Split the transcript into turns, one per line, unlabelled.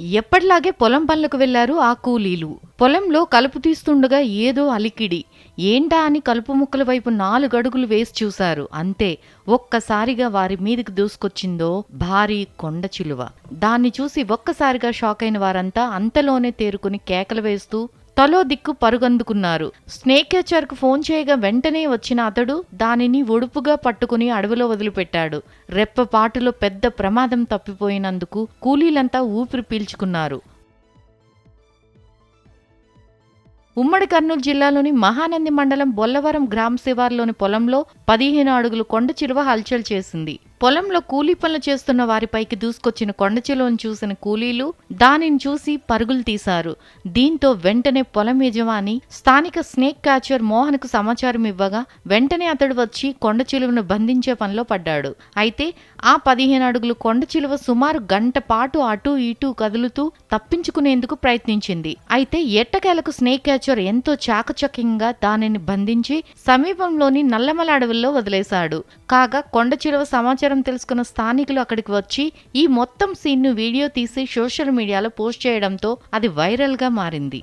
ఎప్పటిలాగే పొలం పనులకు వెళ్ళారు ఆ కూలీలు. పొలంలో కలుపు తీస్తుండగా ఏదో అలికిడి. ఏంటా అని కలుపు ముక్కల వైపు నాలుగడుగులు వేసి చూశారు. అంతే ఒక్కసారిగా వారి మీదకి దూసుకొచ్చిందో భారీ కొండ చిలువ. దాన్ని చూసి ఒక్కసారిగా షాక్ అయిన వారంతా అంతలోనే తేరుకుని కేకలు వేస్తూ తలో దిక్కు పరుగందుకున్నారు. స్నేక్ క్యాచర్కు ఫోన్ చేయగా వెంటనే వచ్చిన అతడు దానిని ఒడుపుగా పట్టుకుని అడవిలో వదిలిపెట్టాడు. రెప్పపాటులో పెద్ద ప్రమాదం తప్పిపోయినందుకు కూలీలంతా ఊపిరి పీల్చుకున్నారు. ఉమ్మడి కర్నూలు జిల్లాలోని మహానంది మండలం బొల్లవరం గ్రామ శివార్లోని పొలంలో పదిహేను అడుగులు కొండ చిలువ హల్చల్ చేసింది. పొలంలో కూలీ పనులు చేస్తున్న వారిపైకి దూసుకొచ్చిన కొండచెలువను చూసిన కూలీలు దానిని చూసి పరుగులు తీశారు. దీంతో వెంటనే పొలం యజమాని స్థానిక స్నేక్ క్యాచర్ మోహన్కు సమాచారం ఇవ్వగా వెంటనే అతడు వచ్చి కొండచెలువను బంధించే పనిలో పడ్డాడు. అయితే ఆ పదిహేను అడుగులు కొండచిలువ సుమారు గంట పాటు అటూ ఇటూ కదులుతూ తప్పించుకునేందుకు ప్రయత్నించింది. అయితే ఎట్టకేలకు స్నేక్ క్యాచర్ ఎంతో చాకచక్యంగా దానిని బంధించి సమీపంలోని నల్లమల అడవుల్లో వదిలేశాడు. కాగా కొండచిలువ సమాచారం సమాచారం తెలుసుకున్న స్థానికులు అక్కడికి వచ్చి ఈ మొత్తం సీన్ను వీడియో తీసి సోషల్ మీడియాలో పోస్ట్ చేయడంతో అది వైరల్గా మారింది.